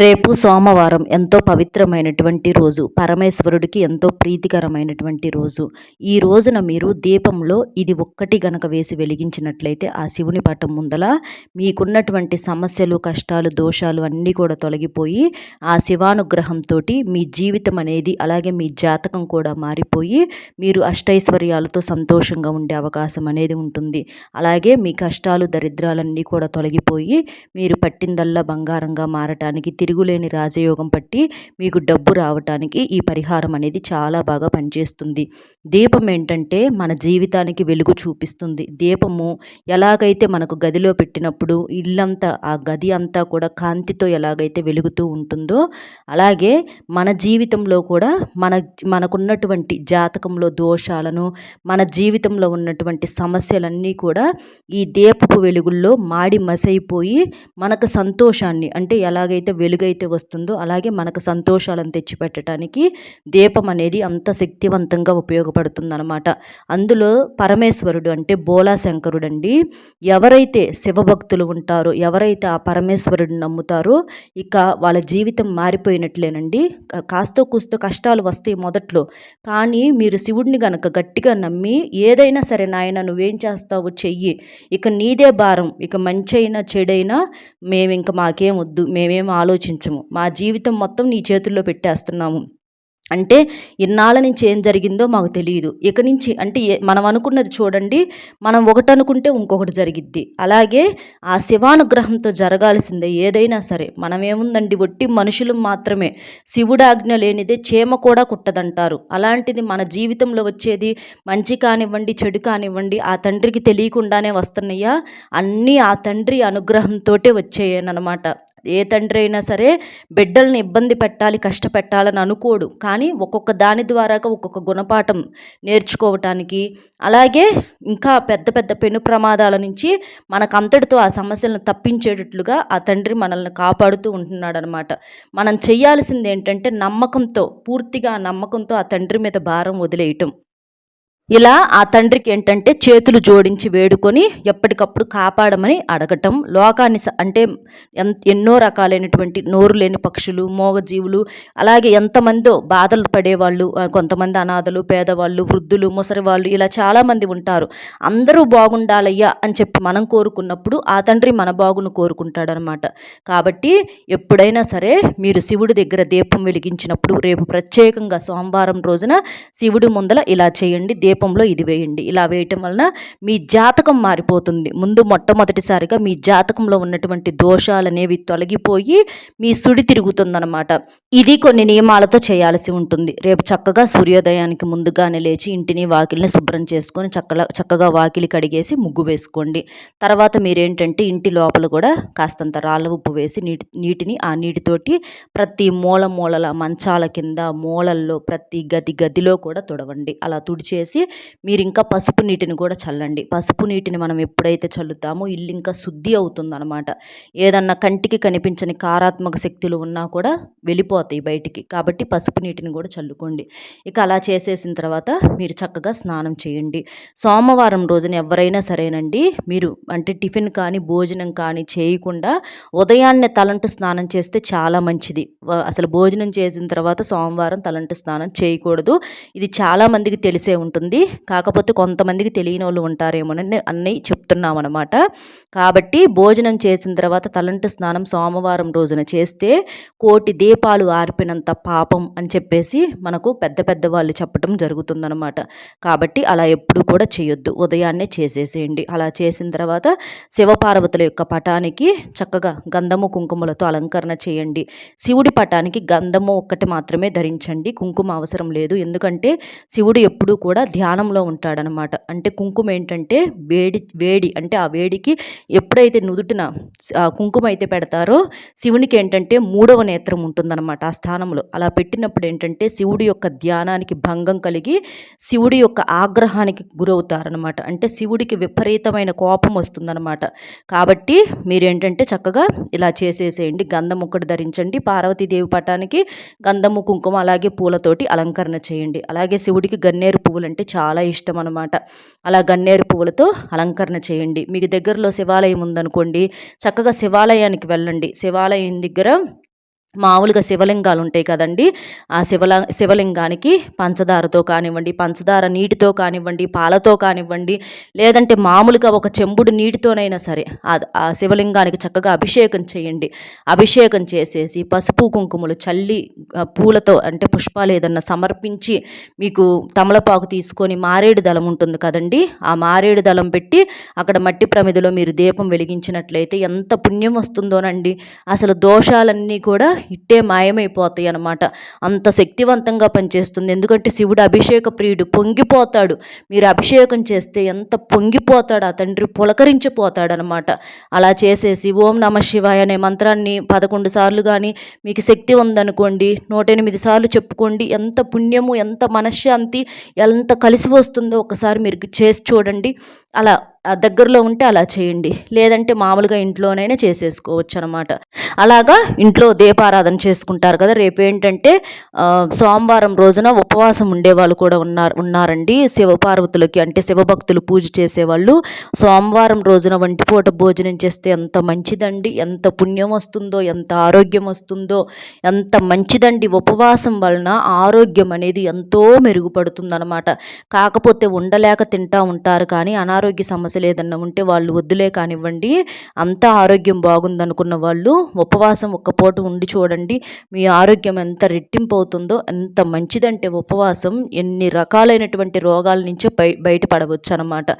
రేపు సోమవారం ఎంతో పవిత్రమైనటువంటి రోజు పరమేశ్వరుడికి ఎంతో ప్రీతికరమైనటువంటి రోజు. ఈ రోజున మీరు దీపంలో ఇది ఒక్కటి గనక వేసి వెలిగించినట్లయితే ఆ శివుని పటం ముందల మీకున్నటువంటి సమస్యలు కష్టాలు దోషాలు అన్నీ కూడా తొలగిపోయి ఆ శివానుగ్రహంతో మీ జీవితం అనేది అలాగే మీ జాతకం కూడా మారిపోయి మీరు అష్టైశ్వర్యాలతో సంతోషంగా ఉండే అవకాశం అనేది ఉంటుంది. అలాగే మీ కష్టాలు దరిద్రాలన్నీ కూడా తొలగిపోయి మీరు పట్టిందల్లా బంగారంగా మారటానికి తిరుగులేని రాజయోగం పట్టి మీకు డబ్బు రావటానికి ఈ పరిహారం అనేది చాలా బాగా పనిచేస్తుంది. దీపం ఏంటంటే మన జీవితానికి వెలుగు చూపిస్తుంది. దీపము ఎలాగైతే మనకు గదిలో పెట్టినప్పుడు ఇల్లంతా ఆ గది అంతా కూడా కాంతితో ఎలాగైతే వెలుగుతూ ఉంటుందో అలాగే మన జీవితంలో కూడా మన మనకున్నటువంటి జాతకంలో దోషాలను మన జీవితంలో ఉన్నటువంటి సమస్యలన్నీ కూడా ఈ దీపపు వెలుగుల్లో మాడి మసైపోయి మనకు సంతోషాన్ని అంటే ఎలాగైతే వెలుగైతే వస్తుందో అలాగే మనకు సంతోషాలను తెచ్చిపెట్టడానికి దీపం అనేది అంత శక్తివంతంగా ఉపయోగపడుతుంది అనమాట అందులో పరమేశ్వరుడు అంటే బోలా శంకరుడు అండి ఎవరైతే శివభక్తులు ఉంటారో ఎవరైతే ఆ పరమేశ్వరుడిని నమ్ముతారో ఇక వాళ్ళ జీవితం మారిపోయినట్లేనండి. కాస్తో కూస్తో కష్టాలు వస్తాయి మొదట్లో. కానీ మీరు శివుడిని గనక గట్టిగా నమ్మి ఏదైనా సరే నాయన నువ్వేం చేస్తావు చెయ్యి. ఇక నీదే భారం. ఇక మంచి అయినా చెడైనా మేము ఇంక మాకేం వద్దు. మేమేం ఆలోచించము. మా జీవితం మొత్తం నీ చేతుల్లో పెట్టేస్తున్నాము. అంటే ఇన్నాళ్ళ నుంచి ఏం జరిగిందో మాకు తెలియదు ఇక నుంచి అంటే మనం అనుకున్నది చూడండి మనం ఒకటి అనుకుంటే ఇంకొకటి జరిగిద్ది. అలాగే ఆ శివానుగ్రహంతో జరగాల్సిందే ఏదైనా సరే. మనమేముందండి ఒట్టి మనుషులు మాత్రమే. శివుడాజ్ఞ లేనిదే చీమ కూడా కుట్టదంటారు. అలాంటిది మన జీవితంలో వచ్చేది మంచి కానివ్వండి చెడు కానివ్వండి ఆ తండ్రికి తెలియకుండానే వస్తున్నాయా? అన్నీ ఆ తండ్రి అనుగ్రహంతో వచ్చేయనమాట. ఏ తండ్రి అయినా సరే బిడ్డల్ని ఇబ్బంది పెట్టాలి కష్టపెట్టాలని అనుకోడు. కానీ ఒక్కొక్క దాని ద్వారా ఒక్కొక్క గుణపాఠం నేర్చుకోవటానికి. అలాగే ఇంకా పెద్ద పెద్ద పెను ప్రమాదాల నుంచి మనకు అంతటితో ఆ సమస్యలను తప్పించేటట్లుగా ఆ తండ్రి మనల్ని కాపాడుతూ ఉంటున్నాడు అనమాట మనం చేయాల్సింది ఏంటంటే నమ్మకంతో పూర్తిగా నమ్మకంతో ఆ తండ్రి మీద భారం వదిలేయటం. ఇలా ఆ తండ్రికి ఏంటంటే చేతులు జోడించి వేడుకొని ఎప్పటికప్పుడు కాపాడమని అడగటం. లోకాన్ని అంటే ఎన్నో రకాలైనటువంటి నోరు లేని పక్షులు మోగజీవులు అలాగే ఎంతమందో బాధలు పడేవాళ్ళు కొంతమంది అనాథలు పేదవాళ్ళు వృద్ధులు ముసరి వాళ్ళు ఇలా చాలామంది ఉంటారు. అందరూ బాగుండాలయ్యా అని చెప్పి మనం కోరుకున్నప్పుడు ఆ తండ్రి మన బాగును కోరుకుంటాడనమాట. కాబట్టి ఎప్పుడైనా సరే మీరు శివుడి దగ్గర దీపం వెలిగించినప్పుడు రేపు ప్రత్యేకంగా సోమవారం రోజున శివుడి ముందల ఇలా చేయండి. దీపం దీపంలో ఇది వేయండి. ఇలా వేయటం వలన మీ జాతకం మారిపోతుంది. ముందు మొట్టమొదటిసారిగా మీ జాతకంలో ఉన్నటువంటి దోషాలు అనేవి తొలగిపోయి మీ సుడి తిరుగుతుందనమాట ఇది కొన్ని నియమాలతో చేయాల్సి ఉంటుంది. రేపు చక్కగా సూర్యోదయానికి ముందుగానే లేచి ఇంటిని వాకిలిని శుభ్రం చేసుకొని చక్కగా చక్కగా వాకిలి కడిగేసి ముగ్గు వేసుకోండి. తర్వాత మీరేంటంటే ఇంటి లోపల కూడా కాస్తంత రాళ్ళ ఉప్పు వేసి నీటి నీటిని ఆ నీటితోటి ప్రతి మూల మూలల మంచాల కింద మూలల్లో ప్రతి గది గదిలో కూడా తుడవండి. అలా తుడిచేసి మీరు ఇంకా పసుపు నీటిని కూడా చల్లండి. పసుపు నీటిని మనం ఎప్పుడైతే చల్లుతామో ఇల్లు ఇంకా శుద్ధి అవుతుందన్నమాట. ఏదన్నా కంటికి కనిపించని కారాత్మక శక్తులు ఉన్నా కూడా వెళ్ళిపోతాయి బయటికి. కాబట్టి పసుపు నీటిని కూడా చల్లుకోండి. ఇక అలా చేసేసిన తర్వాత మీరు చక్కగా స్నానం చేయండి. సోమవారం రోజున ఎవరైనా సరేనండి మీరు అంటే టిఫిన్ కానీ భోజనం కానీ చేయకుండా ఉదయాన్నే తలంటు స్నానం చేస్తే చాలా మంచిది. అసలు భోజనం చేసిన తర్వాత సోమవారం తలంటు స్నానం చేయకూడదు. ఇది చాలామందికి తెలిసే ఉంటుంది. కాకపోతే కొంతమందికి తెలియని వాళ్ళు ఉంటారేమోనని అన్నీ చెప్తున్నాం అనమాట కాబట్టి భోజనం చేసిన తర్వాత తలంటు స్నానం సోమవారం రోజున చేస్తే కోటి దీపాలు ఆర్పినంత పాపం అని చెప్పేసి మనకు పెద్ద పెద్ద వాళ్ళు చెప్పడం జరుగుతుందనమాట కాబట్టి అలా ఎప్పుడు కూడా చేయొద్దు. ఉదయాన్నే చేసేసేయండి. అలా చేసిన తర్వాత శివపార్వతుల యొక్క పటానికి చక్కగా గంధము కుంకుమలతో అలంకరణ చేయండి. శివుడి పటానికి గంధము ఒక్కటి మాత్రమే ధరించండి. కుంకుమ అవసరం లేదు. ఎందుకంటే శివుడు ఎప్పుడూ కూడా ధ్యానంలో ఉంటాడనమాట. అంటే కుంకుమ ఏంటంటే వేడి వేడి అంటే ఆ వేడికి ఎప్పుడైతే నుదుటిన కుంకుమ అయితే పెడతారో శివునికి ఏంటంటే మూడవ నేత్రం ఉంటుందన్నమాట ఆ స్థానంలో. అలా పెట్టినప్పుడు ఏంటంటే శివుడి యొక్క ధ్యానానికి భంగం కలిగి శివుడి యొక్క ఆగ్రహానికి గురవుతారనమాట అంటే శివుడికి విపరీతమైన కోపం వస్తుందన్నమాట. కాబట్టి మీరేంటంటే చక్కగా ఇలా చేసేసేయండి. గంధం ఒకటి ధరించండి. పార్వతీదేవి పటానికి గంధము కుంకుమ అలాగే పూలతోటి అలంకరణ చేయండి. అలాగే శివుడికి గన్నేరు పువ్వులు అంటే చాలా ఇష్టం అనమాట అలా గన్నేరు పువ్వులతో అలంకరణ చేయండి. మీకు దగ్గరలో శివాలయం ఉందనుకోండి చక్కగా శివాలయానికి వెళ్ళండి. శివాలయం దగ్గర మామూలుగా శివలింగాలు ఉంటాయి కదండి. ఆ శివల శివలింగానికి పంచదారతో కానివ్వండి పంచదార నీటితో కానివ్వండి పాలతో కానివ్వండి లేదంటే మామూలుగా ఒక చెంబుడు నీటితోనైనా సరే ఆ శివలింగానికి చక్కగా అభిషేకం చేయండి. అభిషేకం చేసేసి పసుపు కుంకుమలు చల్లి పూలతో అంటే పుష్పాలు ఏదన్నా సమర్పించి మీకు తమలపాకు తీసుకొని మారేడు దళం ఉంటుంది కదండి. ఆ మారేడు దళం పెట్టి అక్కడ మట్టి ప్రమిదిలో మీరు దీపం వెలిగించినట్లయితే ఎంత పుణ్యం వస్తుందోనండి. అసలు దోషాలన్నీ కూడా ఇట్టే మాయమైపోతాయి అనమాట అంత శక్తివంతంగా పనిచేస్తుంది. ఎందుకంటే శివుడు అభిషేక ప్రియుడు పొంగిపోతాడు. మీరు అభిషేకం చేస్తే ఎంత పొంగిపోతాడు ఆ తండ్రి? పులకరించిపోతాడనమాట అలా చేసేసి ఓం నమ శివాయ అనే మంత్రాన్ని పదకొండు సార్లు కానీ మీకు శక్తి ఉందనుకోండి నూట ఎనిమిది సార్లు చెప్పుకోండి ఎంత పుణ్యము ఎంత మనశ్శాంతి ఎంత కలిసి వస్తుందో ఒకసారి మీరు చేసి చూడండి. అలా దగ్గరలో ఉంటే అలా చేయండి. లేదంటే మామూలుగా ఇంట్లోనైనా చేసేసుకోవచ్చు అనమాట అలాగా ఇంట్లో దీపారాధన చేసుకుంటారు కదా రేపు ఏంటంటే సోమవారం రోజున ఉపవాసం ఉండేవాళ్ళు కూడా ఉన్నారు ఉన్నారండి. శివపార్వతులకి అంటే శివభక్తులు పూజ చేసేవాళ్ళు. సోమవారం రోజున వంటిపూట భోజనం చేస్తే ఎంత మంచిదండి? ఎంత పుణ్యం వస్తుందో ఎంత ఆరోగ్యం వస్తుందో ఎంత మంచిదండి. ఉపవాసం వలన ఆరోగ్యం అనేది ఎంతో మెరుగుపడుతుందన్నమాట కాకపోతే ఉండలేక తింటా ఉంటారు కానీ అనారోగ్య సమస్య సమస్యలు ఏదన్నా ఉంటే వాళ్ళు వద్దులే కానివ్వండి అంత ఆరోగ్యం బాగుందనుకున్న వాళ్ళు ఉపవాసం ఒక్క పూట ఉండి చూడండి మీ ఆరోగ్యం ఎంత రెట్టింపు అవుతుందో ఎంత మంచిదంటే ఉపవాసం ఎన్ని రకాలైనటువంటి రోగాల నుంచే బయ బయటపడవచ్చు అనమాట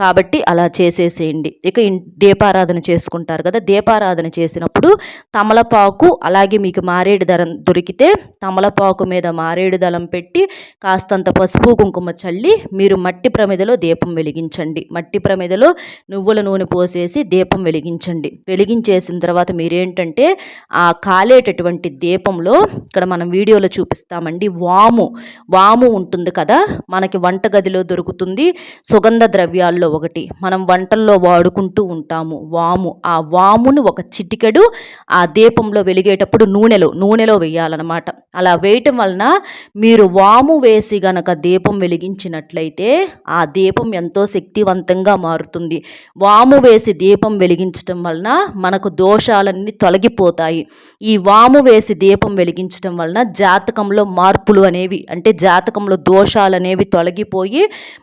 కాబట్టి అలా చేసేసేయండి. ఇక దీపారాధన చేసుకుంటారు కదా దీపారాధన చేసినప్పుడు తమలపాకు అలాగే మీకు మారేడు దరం దొరికితే తమలపాకు మీద మారేడు దళం పెట్టి కాస్తంత పసుపు కుంకుమ చల్లి మీరు మట్టి ప్రమిదలో దీపం వెలిగించండి. మట్టి ప్రమిద మీదలో నువ్వుల నూనె పోసేసి దీపం వెలిగించండి. వెలిగించేసిన తర్వాత మీరేంటంటే ఆ కాలేటటువంటి దీపంలో ఇక్కడ మనం వీడియోలో చూపిస్తామండి వాము. వాము ఉంటుంది కదా మనకి వంటగదిలో దొరుకుతుంది సుగంధ ద్రవ్యాల్లో ఒకటి. మనం వంటల్లో వాడుకుంటూ ఉంటాము వాము. ఆ వామును ఒక చిటికెడు ఆ దీపంలో వెలిగేటప్పుడు నూనెలో నూనెలో వేయాలన్నమాట. అలా వేయటం వలన మీరు వాము వేసి గనక దీపం వెలిగించినట్లయితే ఆ దీపం ఎంతో శక్తివంతంగా మారుతుంది. వాము వేసి దీపం వెలిగించటం వలన మనకు దోషాలన్నీ తొలగిపోతాయి. ఈ వాము వేసి దీపం వెలిగించటం వలన జాతకంలో మార్పులు అనేవి అంటే జాతకంలో దోషాలు అనేవి తొలగిపోయి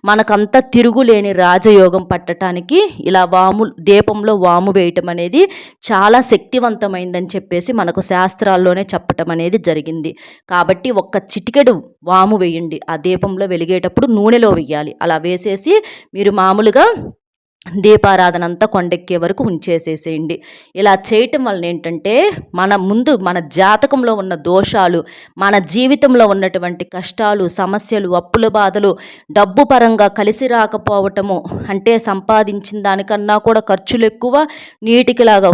మనకంతా తిరుగులేని రాజయోగం పట్టడానికి ఇలా వాము దీపంలో వాము వేయటం అనేది చాలా శక్తివంతమైందని చెప్పేసి మనకు శాస్త్రాల్లోనే చెప్పటం అనేది జరిగింది. కాబట్టి ఒక్క చిటికెడు వాము వేయండి. ఆ దీపంలో వెలిగేటప్పుడు నూనెలో వేయాలి. అలా వేసేసి మీరు మామూలుగా దీపారాధన అంతా కొండెక్కే వరకు ఉంచేసేసేయండి. ఇలా చేయటం వలన ఏంటంటే మన ముందు మన జాతకంలో ఉన్న దోషాలు మన జీవితంలో ఉన్నటువంటి కష్టాలు సమస్యలు అప్పుల బాధలు డబ్బు పరంగా కలిసి రాకపోవటము అంటే సంపాదించిన దానికన్నా కూడా ఖర్చులు ఎక్కువ నీటికిలాగా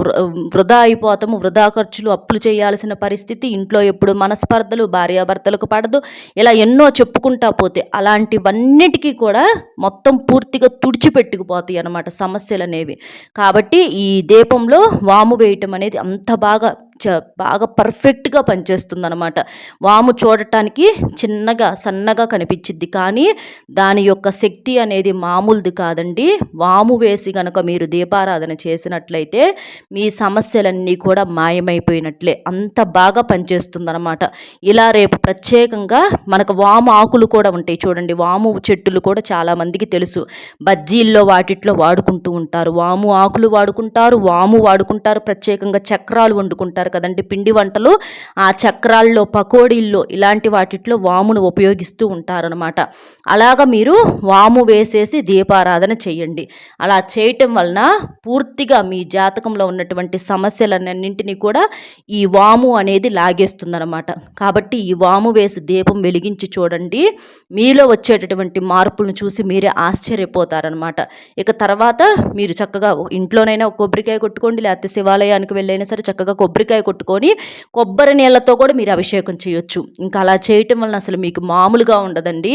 వృధా అయిపోతాము. వృధా ఖర్చులు అప్పులు చేయాల్సిన పరిస్థితి ఇంట్లో ఎప్పుడు మనస్పర్ధలు భార్యాభర్తలకు పడదు. ఇలా ఎన్నో చెప్పుకుంటా పోతే అలాంటివన్నిటికీ కూడా మొత్తం పూర్తిగా తుడిచిపెట్టుకుపోతాయి అనమాట సమస్యలు అనేవి కాబట్టి ఈ దీపంలో వాము వేయటం అనేది అంత బాగా చ బాగా పర్ఫెక్ట్గా పనిచేస్తుంది అనమాట వాము చూడటానికి చిన్నగా సన్నగా కనిపించిద్ది. కానీ దాని యొక్క శక్తి అనేది మామూలుది కాదండి. వాము వేసి కనుక మీరు దీపారాధన చేసినట్లయితే మీ సమస్యలన్నీ కూడా మాయమైపోయినట్లే. అంత బాగా పనిచేస్తుంది అనమాట ఇలా రేపు ప్రత్యేకంగా మనకు వాము ఆకులు కూడా ఉంటాయి చూడండి. వాము చెట్టులు కూడా చాలామందికి తెలుసు. బజ్జీల్లో వాటిట్లో వాడుకుంటూ ఉంటారు. వాము ఆకులు వాడుకుంటారు వాము వాడుకుంటారు ప్రత్యేకంగా చక్రాలు వండుకుంటారు. కదండి. పిండి వంటలు ఆ చక్రాల్లో పకోడీల్లో ఇలాంటి వాటిట్లో వామును ఉపయోగిస్తూ ఉంటారనమాట అలాగ మీరు వాము వేసేసి దీపారాధన చేయండి అలా చేయటం వలన పూర్తిగా మీ జాతకంలో ఉన్నటువంటి సమస్యలన్నింటినీ కూడా ఈ వాము అనేది లాగేస్తుందనమాట కాబట్టి ఈ వాము వేసి దీపం వెలిగించి చూడండి. మీలో వచ్చేటటువంటి మార్పులను చూసి మీరే ఆశ్చర్యపోతారనమాట ఇక తర్వాత మీరు చక్కగా ఇంట్లోనైనా కొబ్బరికాయ కొట్టుకోండి లేకపోతే శివాలయానికి వెళ్ళైనా సరే చక్కగా కొబ్బరికాయ కొట్టుకొని కొబ్బరి నీళ్ళతో కూడా మీరు అభిషేకం చేయొచ్చు. ఇంకా అలా చేయటం వలన అసలు మీకు మామూలుగా ఉండదండి.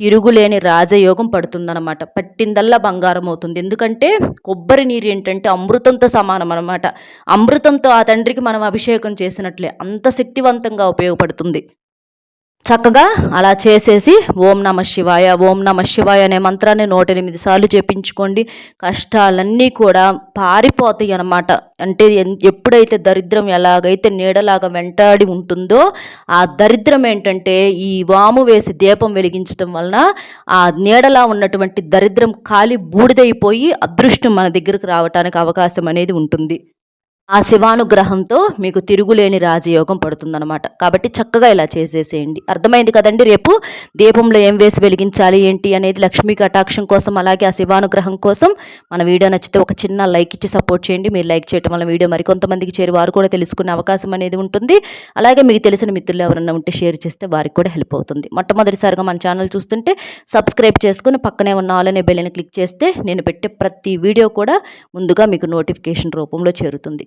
తిరుగులేని రాజయోగం పడుతుందన్నమాట. పట్టిందల్లా బంగారం అవుతుంది. ఎందుకంటే కొబ్బరి నీరు ఏంటంటే అమృతంతో సమానం అనమాట అమృతంతో ఆ తండ్రికి మనం అభిషేకం చేసినట్లే అంత శక్తివంతంగా ఉపయోగపడుతుంది. చక్కగా అలా చేసేసి ఓం నమ శివాయ ఓం నమ శివాయ అనే మంత్రాన్ని నూట ఎనిమిది సార్లు చేపించుకోండి కష్టాలన్నీ కూడా పారిపోతాయి అన్నమాట. అంటే ఎప్పుడైతే దరిద్రం ఎలాగైతే నీడలాగా వెంటాడి ఉంటుందో ఆ దరిద్రం ఏంటంటే ఈ వాము వేసి దీపం వెలిగించడం వలన ఆ నీడలా ఉన్నటువంటి దరిద్రం ఖాళీ బూడిదైపోయి అదృష్టం మన దగ్గరకు రావటానికి అవకాశం అనేది ఉంటుంది. ఆ శివానుగ్రహంతో మీకు తిరుగులేని రాజయోగం పడుతుందనమాట కాబట్టి చక్కగా ఇలా చేసేసేయండి. అర్థమైంది కదండి రేపు? దీపంలో ఏం వేసి వెలిగించాలి ఏంటి అనేది లక్ష్మీ కటాక్షం కోసం అలాగే ఆ శివానుగ్రహం కోసం మన వీడియో నచ్చితే ఒక చిన్న లైక్ ఇచ్చి సపోర్ట్ చేయండి. మీరు లైక్ చేయడం వల్ల వీడియో మరికొంతమందికి చేరి వారు కూడా తెలుసుకునే అవకాశం అనేది ఉంటుంది. అలాగే మీకు తెలిసిన మిత్రులు ఎవరైనా ఉంటే షేర్ చేస్తే వారికి కూడా హెల్ప్ అవుతుంది. మొట్టమొదటిసారిగా మన ఛానల్ చూస్తుంటే సబ్స్క్రైబ్ చేసుకుని పక్కనే ఉన్న ఆల్ అనే క్లిక్ చేస్తే నేను పెట్టే ప్రతి వీడియో కూడా ముందుగా మీకు నోటిఫికేషన్ రూపంలో చేరుతుంది.